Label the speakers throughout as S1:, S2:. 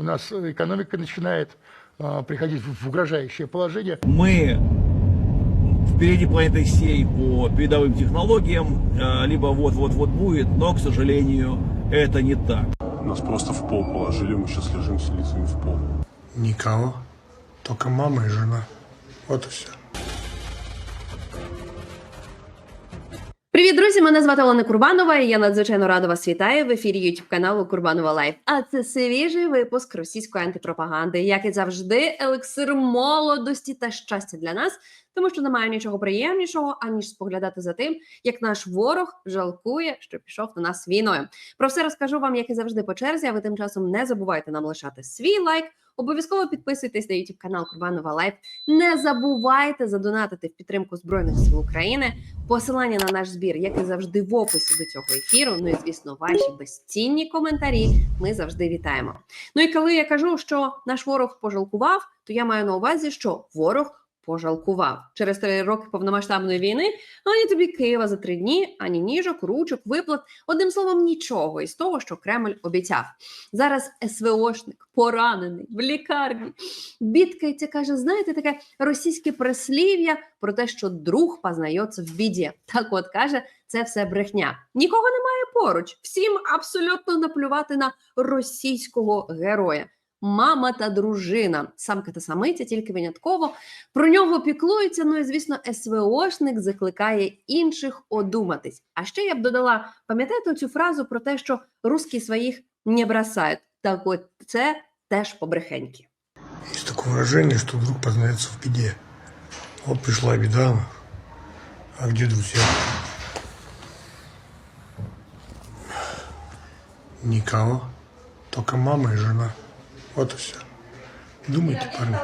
S1: У нас экономика начинает а, приходить в в угрожающее положение.
S2: Мы впереди планеты всей по передовым технологиям, э, либо вот-вот-вот будет, но, к сожалению, это не так.
S3: Нас просто в пол положили, мы сейчас лежим с лицами в пол.
S4: Никого. Только мама и жена. Вот и все.
S5: Привіт, друзі! Мене звати Олена Курбанова, і я надзвичайно рада вас вітаю в ефірі youtube каналу Курбанова Лайф. А це свіжий випуск російської антипропаганди, як і завжди, елексир молодості та щастя для нас, тому що немає нічого приємнішого, аніж споглядати за тим, як наш ворог жалкує, що пішов на нас війною. Про все розкажу вам, як і завжди, по черзі. А ви тим часом не забувайте нам лишати свій лайк. Обов'язково підписуйтесь на youtube канал Курбанова Лайф. Не забувайте задонатити в підтримку Збройних сил України. Посилання на наш збір, як і завжди, в описі до цього ефіру. Ну і звісно, ваші безцінні коментарі ми завжди вітаємо. Ну і коли я кажу, що наш ворог пожалкував, то я маю на увазі, що ворог. Пожалкував через три роки повномасштабної війни. Ані тобі Києва за три дні, ані ніжок, ручок, виплат. Одним словом, нічого із того, що Кремль обіцяв. Зараз СВОшник поранений в лікарні. Бідкається, каже: знаєте, таке російське прислів'я про те, що друг познається в біді. Так от каже, це все брехня. Нікого немає поруч. Всім абсолютно наплювати на російського героя. Мама та дружина, самка та самиця, тільки винятково про нього піклуються. Ну і звісно, СВОшник закликає інших одуматись. А ще я б додала: пам'ятаєте цю фразу про те, що русські своїх не бросають. Так от це теж побрехеньки.
S4: Есть такое выражение, что друг познается в беде. Вот пришла беда, а где друзья? Никого. Только мама и жена. Вот и все. Думайте, парни.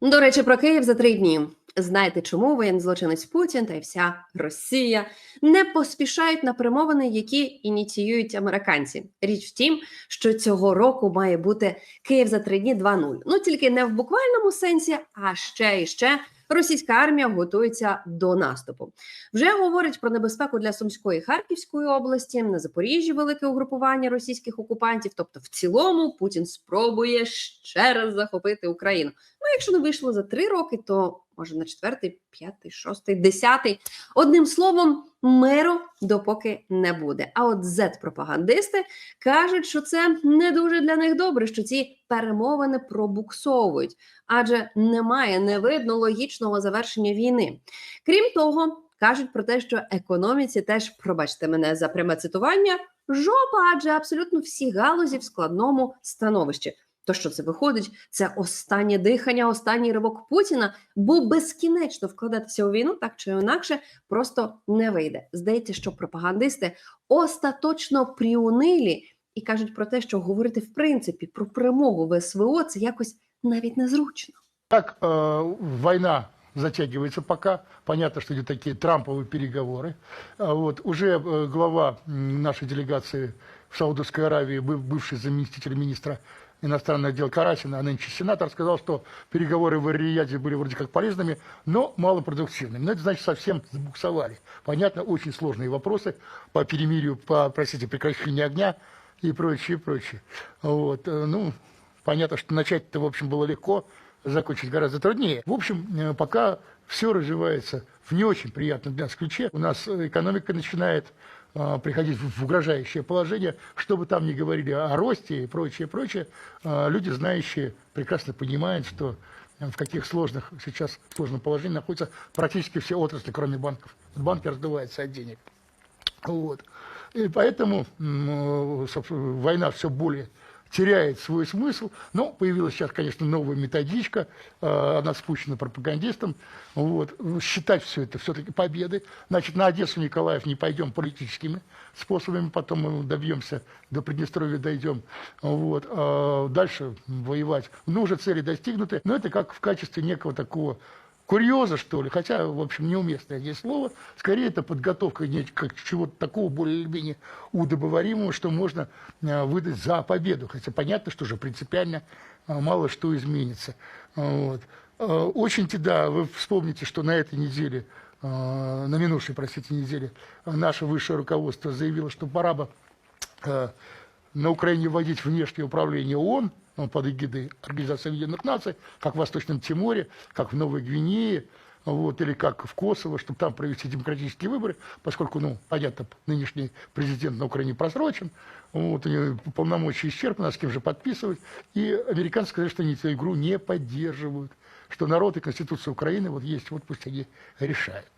S5: До речі, про Київ за три дні. Знаєте, чому воєнний злочинець Путін та й вся Росія не поспішають на перемовини, які ініціюють американці? Річ в тім, що цього року має бути Київ за три дні 2-0. Ну тільки не в буквальному сенсі, а ще і ще російська армія готується до наступу. Вже говорять про небезпеку для Сумської Харківської області, на Запоріжжі велике угрупування російських окупантів. Тобто, в цілому Путін спробує ще раз захопити Україну. Ну, якщо не вийшло за три роки, то може на четвертий, п'ятий, шостий, десятий. Одним словом, миру допоки не буде. А от зет-пропагандисти кажуть, що це не дуже для них добре, що ці перемовини пробуксовують, адже немає, не видно логічного завершення війни. Крім того, кажуть про те, що економіці теж, пробачте мене за пряме цитування, жопа, адже абсолютно всі галузі в складному становищі. То що це виходить? Це останнє дихання, останній ривок Путіна, бо безкінечно вкладатися у війну так чи інакше просто не вийде. Здається, що пропагандисти остаточно пріунилі і кажуть про те, що говорити в принципі про перемогу в СВО це якось навіть незручно.
S1: Так, э, война затягивается пока. Понятно, что идут такие трамповые переговоры. А Вот, уже э, глава м, нашей делегации в Саудовской Аравии, быв- бывший заместитель министра иностранных дел Карасина, а нынче сенатор, сказал, что переговоры в Рияде были вроде как полезными, но малопродуктивными. Но это значит совсем забуксовали. Понятно, очень сложные вопросы по перемирию, по, простите, прекращению огня и прочее, прочее. Вот, э, ну, понятно, что начать-то, в общем, было легко, закончить гораздо труднее. В общем, э, пока все развивается в не очень приятном для нас ключе. У нас э, экономика начинает приходить в угрожающее положение. Что бы там ни говорили о росте и прочее, прочее, э, люди, знающие, прекрасно понимают, что в каких сложных сейчас сложном положении находятся практически все отрасли, кроме банков. Банки раздуваются от денег. Вот. И поэтому э, война все более теряет свой смысл. Но появилась сейчас, конечно, новая методичка, э, она спущена пропагандистам. Вот. Считать все это все-таки победой. Значит, на Одессу, Николаев не пойдем политическими способами, потом мы добьемся, до Приднестровья дойдем. Вот. А дальше воевать. Ну, уже цели достигнуты, но это как в качестве некого такого курьеза, что ли, хотя, в общем, неуместное здесь слово, скорее это подготовка как чего-то такого более или менее удобоваримого, что можно э, выдать за победу, хотя понятно, что же принципиально э, мало что изменится. Вот. Э, Очень-то, да, вы вспомните, что на этой неделе, на минувшей, простите, неделе, наше высшее руководство заявило, что пора бы на Украине вводить внешнее управление ООН, ну, под эгидой Организации Объединенных Наций, как в Восточном Тиморе, как в Новой Гвинее, вот, или как в Косово, чтобы там провести демократические выборы, поскольку, ну, понятно, нынешний президент на Украине просрочен, вот, у него полномочия исчерпаны, а с кем же подписывать. И американцы сказали, что они эту игру не поддерживают, что народ и Конституция Украины вот есть, вот пусть они решают.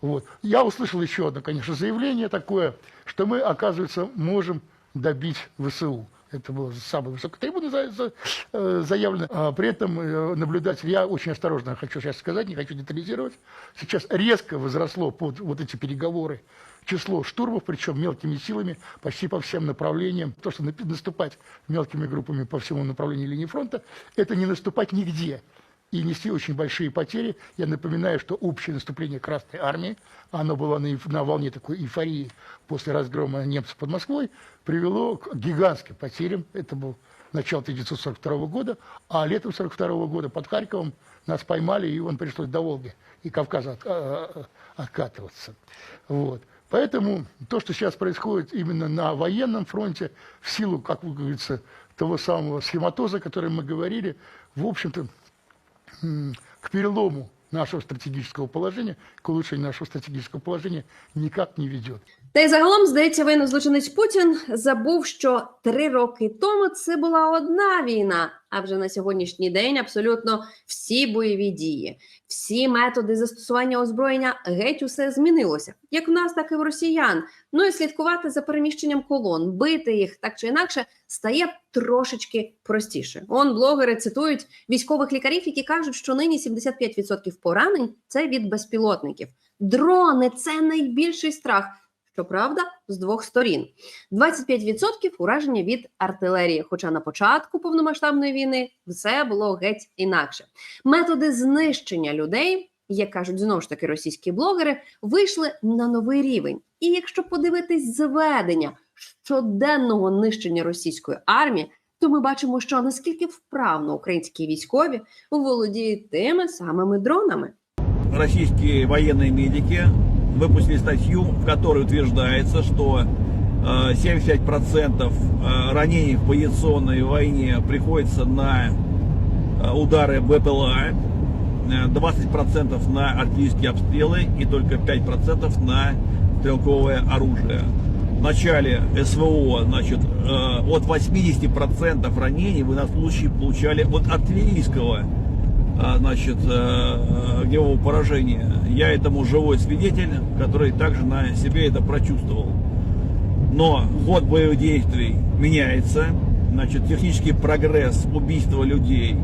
S1: Вот. Я услышал еще одно, конечно, заявление такое, что мы, оказывается, можем добить ВСУ. Это было с самой высокой трибуны за- за- э, заявлено. А при этом э, наблюдатель, я очень осторожно хочу сейчас сказать, не хочу детализировать, сейчас резко возросло под вот эти переговоры число штурмов, причем мелкими силами, почти по всем направлениям. То, что напи- наступать мелкими группами по всему направлению линии фронта, это не наступать нигде И нести очень большие потери. Я напоминаю, что общее наступление Красной Армии, оно было на, на волне такой эйфории после разгрома немцев под Москвой, привело к гигантским потерям. Это был начало 1942 года, а летом 1942 года под Харьковом нас поймали, и он пришлось до Волги и Кавказа от- а, а, откатываться. Вот. Поэтому то, что сейчас происходит именно на военном фронте, в силу, как говорится, того самого схематоза, о котором мы говорили, в общем-то, к перелому нашего стратегического положения, к улучшению нашего стратегического положения никак не ведет.
S5: Та й загалом, здається, воєнний злочинець Путін забув, що три роки тому це була одна війна. А вже на сьогоднішній день абсолютно всі бойові дії, всі методи застосування озброєння геть усе змінилося, як в нас, так і в росіян. Ну і слідкувати за переміщенням колон, бити їх так чи інакше стає трошечки простіше. Он блогери цитують військових лікарів, які кажуть, що нині 75% поранень це від безпілотників. Дрони це найбільший страх. Щоправда, з двох сторін. 25% ураження від артилерії. Хоча на початку повномасштабної війни все було геть інакше. Методи знищення людей, як кажуть знову ж таки російські блогери, вийшли на новий рівень. І якщо подивитись зведення щоденного нищення російської армії, то ми бачимо, що наскільки вправно українські військові володіють тими самими дронами.
S2: российские военные медики выпустили статью, в которой утверждается, что э, 75% э, ранений в позиционной войне приходится на э, удары БПЛА, э, 20% на артиллерийские обстрелы и только 5% на стрелковое оружие. В начале СВО значит, э, от 80% ранений вы на случай получали от артиллерийского значит, э, огневого поражения. Я этому живой свидетель, который также на себе это прочувствовал. Но ход боевых действий меняется, значит, технический прогресс убийства людей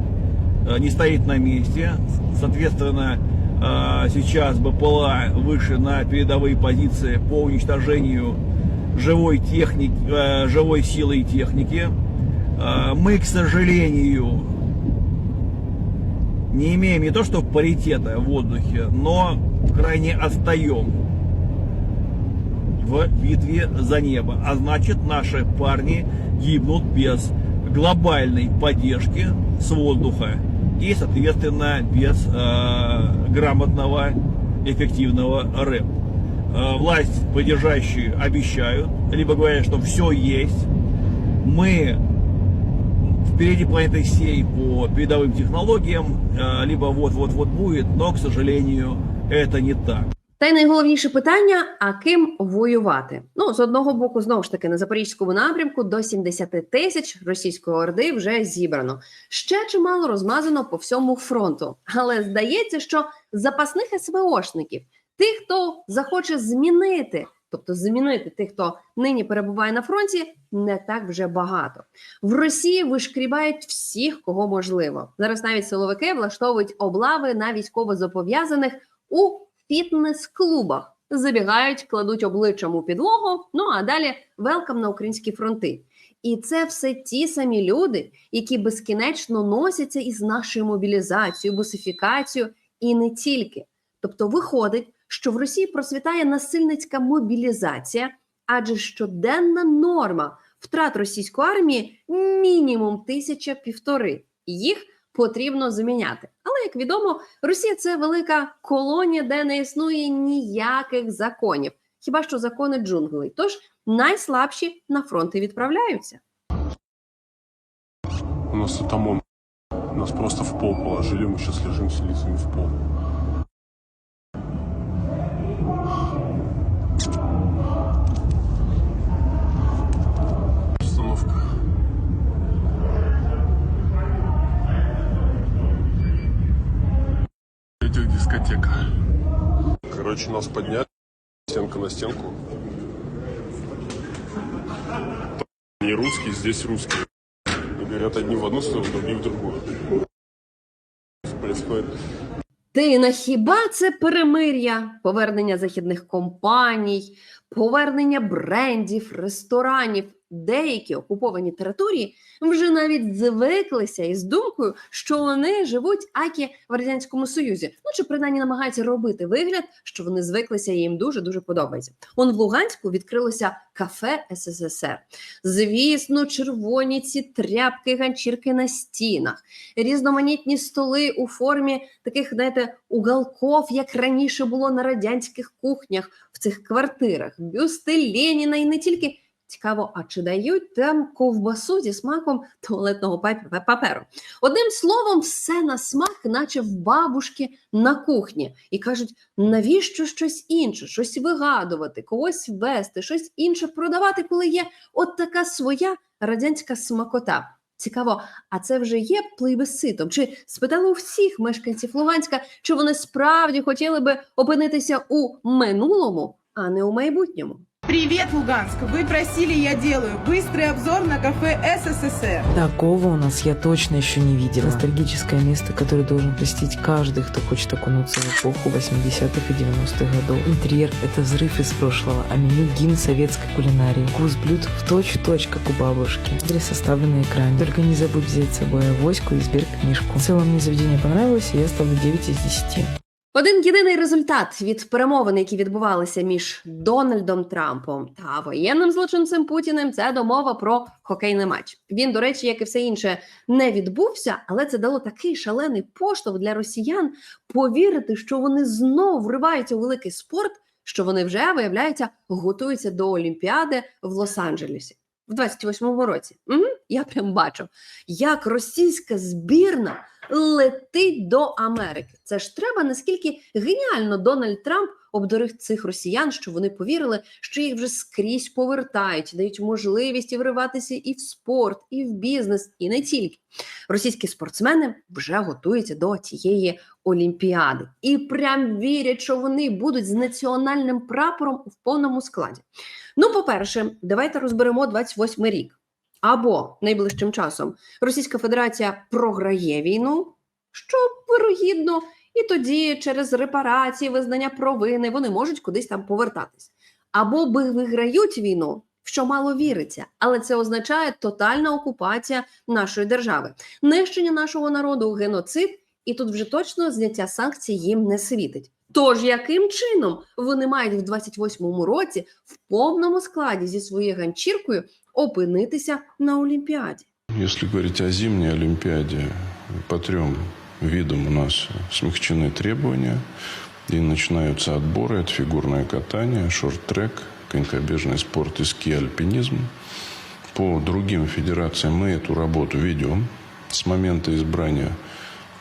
S2: э, не стоит на месте. Соответственно, э, сейчас БПЛА выше на передовые позиции по уничтожению живой техники, э, живой силы и техники. Э, Мы, к сожалению, не имеем не то что паритета в воздухе, но крайне отстаем в битве за небо. А значит, наши парни гибнут без глобальной поддержки с воздуха и, соответственно, без э, грамотного, эффективного рэп. Э, власть поддержащие обещают, либо говорят, что все есть. Мы впереди планеты всей по передовым технологиям, э, либо вот-вот-вот будет, но, к сожалению, это не так.
S5: Та й найголовніше питання: а ким воювати? Ну з одного боку, знову ж таки, на запорізькому напрямку до 70 тисяч російської орди вже зібрано. Ще чимало розмазано по всьому фронту. Але здається, що запасних СВОшників, тих, хто захоче змінити, тобто змінити тих, хто нині перебуває на фронті, не так вже багато. В Росії вишкрібають всіх, кого можливо. Зараз навіть силовики влаштовують облави на військовозобов'язаних у фітнес-клубах. Забігають, кладуть обличчям у підлогу. Ну а далі велкам на українські фронти. І це все ті самі люди, які безкінечно носяться із нашою мобілізацією, бусифікацією і не тільки. Тобто, виходить, що в Росії процвітає насильницька мобілізація, адже щоденна норма втрат російської армії мінімум тисяча півтори. Їх потрібно заміняти. Але як відомо, Росія це велика колонія, де не існує ніяких законів, хіба що закони джунглей. Тож найслабші на фронти відправляються.
S3: У нас это Нас просто в пол положили, мы сейчас лежим с в пол. Короче, нас подняли стенка на стенку. Не русские, здесь русские. И говорят одни в одну сторону, другие в другую. Происходит
S5: Ти на хіба це перемир'я, повернення західних компаній, повернення брендів, ресторанів. Деякі окуповані території вже навіть звиклися із думкою, що вони живуть акі в радянському союзі. Ну чи принаймні намагаються робити вигляд, що вони звиклися і їм дуже дуже подобається. Он в Луганську відкрилося кафе СССР. Звісно, червоні ці тряпки, ганчірки на стінах, різноманітні столи у формі таких, знаєте, уголков, як раніше було на радянських кухнях в цих квартирах, бюсти Леніна і не тільки. Цікаво, а чи дають там ковбасу зі смаком туалетного паперу? Одним словом, все на смак, наче в бабушки на кухні, і кажуть, навіщо щось інше, щось вигадувати, когось вести, щось інше продавати, коли є от така своя радянська смакота. Цікаво, а це вже є плейбисцитом? Чи спитали у всіх мешканців Луганська, чи вони справді хотіли би опинитися у минулому, а не у майбутньому?
S6: Привет, Луганск! Вы просили, я делаю. Быстрый обзор на кафе СССР.
S7: Такого у нас я точно еще не видела. Ностальгическое место, которое должен посетить каждый, кто хочет окунуться в эпоху 80-х и 90-х годов. Интерьер — это взрыв из прошлого, а меню — гимн советской кулинарии. Вкус блюд в точь-в-точь, как у бабушки. Адрес составлен на экране. Только не забудь взять с собой авоську и сберкнижку. В целом мне заведение понравилось, и я ставлю 9 из 10.
S5: Один єдиний результат від перемовин, які відбувалися між Дональдом Трампом та воєнним злочинцем Путіним, це домова про хокейний матч. Він, до речі, як і все інше, не відбувся, але це дало такий шалений поштовх для росіян повірити, що вони знов вриваються у великий спорт, що вони вже виявляється готуються до Олімпіади в Лос-Анджелесі в 28-му році. Угу, я прям бачу, як російська збірна летить до Америки. Це ж треба наскільки геніально Дональд Трамп обдурив цих росіян, що вони повірили, що їх вже скрізь повертають, дають можливість і вриватися і в спорт, і в бізнес, і не тільки. Російські спортсмени вже готуються до цієї олімпіади і прям вірять, що вони будуть з національним прапором в повному складі. Ну, по-перше, давайте розберемо 28 рік. Або найближчим часом Російська Федерація програє війну, що вирогідно, і тоді через репарації, визнання провини вони можуть кудись там повертатись. Або би виграють війну, що мало віриться, але це означає тотальна окупація нашої держави, нищення нашого народу, геноцид, і тут вже точно зняття санкцій їм не світить. Тож яким чином вони мають в 28-му році в повному складі зі своєю ганчіркою опинитися на Олімпіаді?
S8: Если говорить о зимней Олимпиаде, по трем видам у нас смягчены требования. И начинаются отборы. Это фигурное катание, шорт-трек, конькобежный спорт и ски-альпинизм. По другим федерациям мы эту работу ведем. С момента избрания э,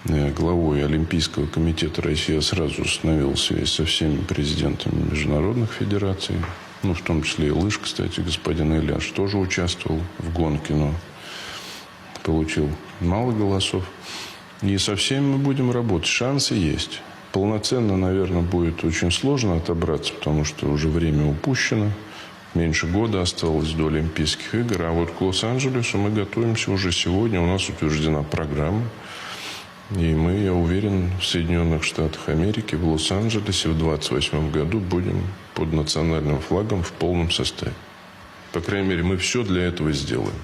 S8: главой Олимпийского комитета России я сразу установил связь со всеми президентами международных федераций. Ну, в том числе и лыж, кстати, господин Иляш тоже участвовал в гонке, но получил мало голосов. И со всеми мы будем работать. Шансы есть. Полноценно, наверное, будет очень сложно отобраться, потому что уже время упущено. Меньше года осталось до Олимпийских игр. А вот к Лос-Анджелесу мы готовимся уже сегодня. У нас утверждена программа. И мы, я уверен, в Соединенных Штатах Америки, в Лос-Анджелесе в 28 году будем под национальным флагом в полном составе. По крайней мере, мы все для этого сделаем.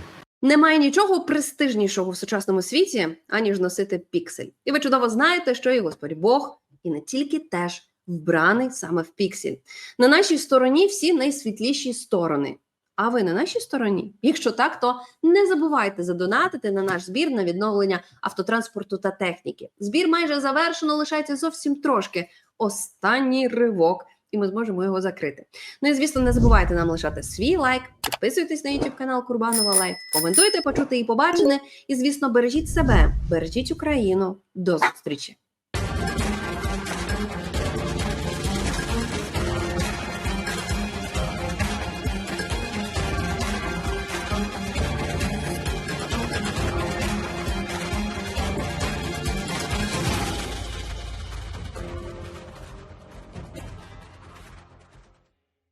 S5: Немає нічого престижнішого в сучасному світі, аніж носити піксель. І ви чудово знаєте, що і Господь Бог, і не тільки теж вбраний саме в піксель. На нашій стороні всі найсвітліші сторони. А ви на нашій стороні? Якщо так, то не забувайте задонатити на наш збір на відновлення автотранспорту та техніки. Збір майже завершено, лишається зовсім трошки. Останній ривок. і ми зможемо його закрити. Ну і звісно, не забувайте нам лишати свій лайк, підписуйтесь на YouTube канал Курбанова Лайф, коментуйте, почути і побачене. І звісно, бережіть себе, бережіть Україну. До зустрічі!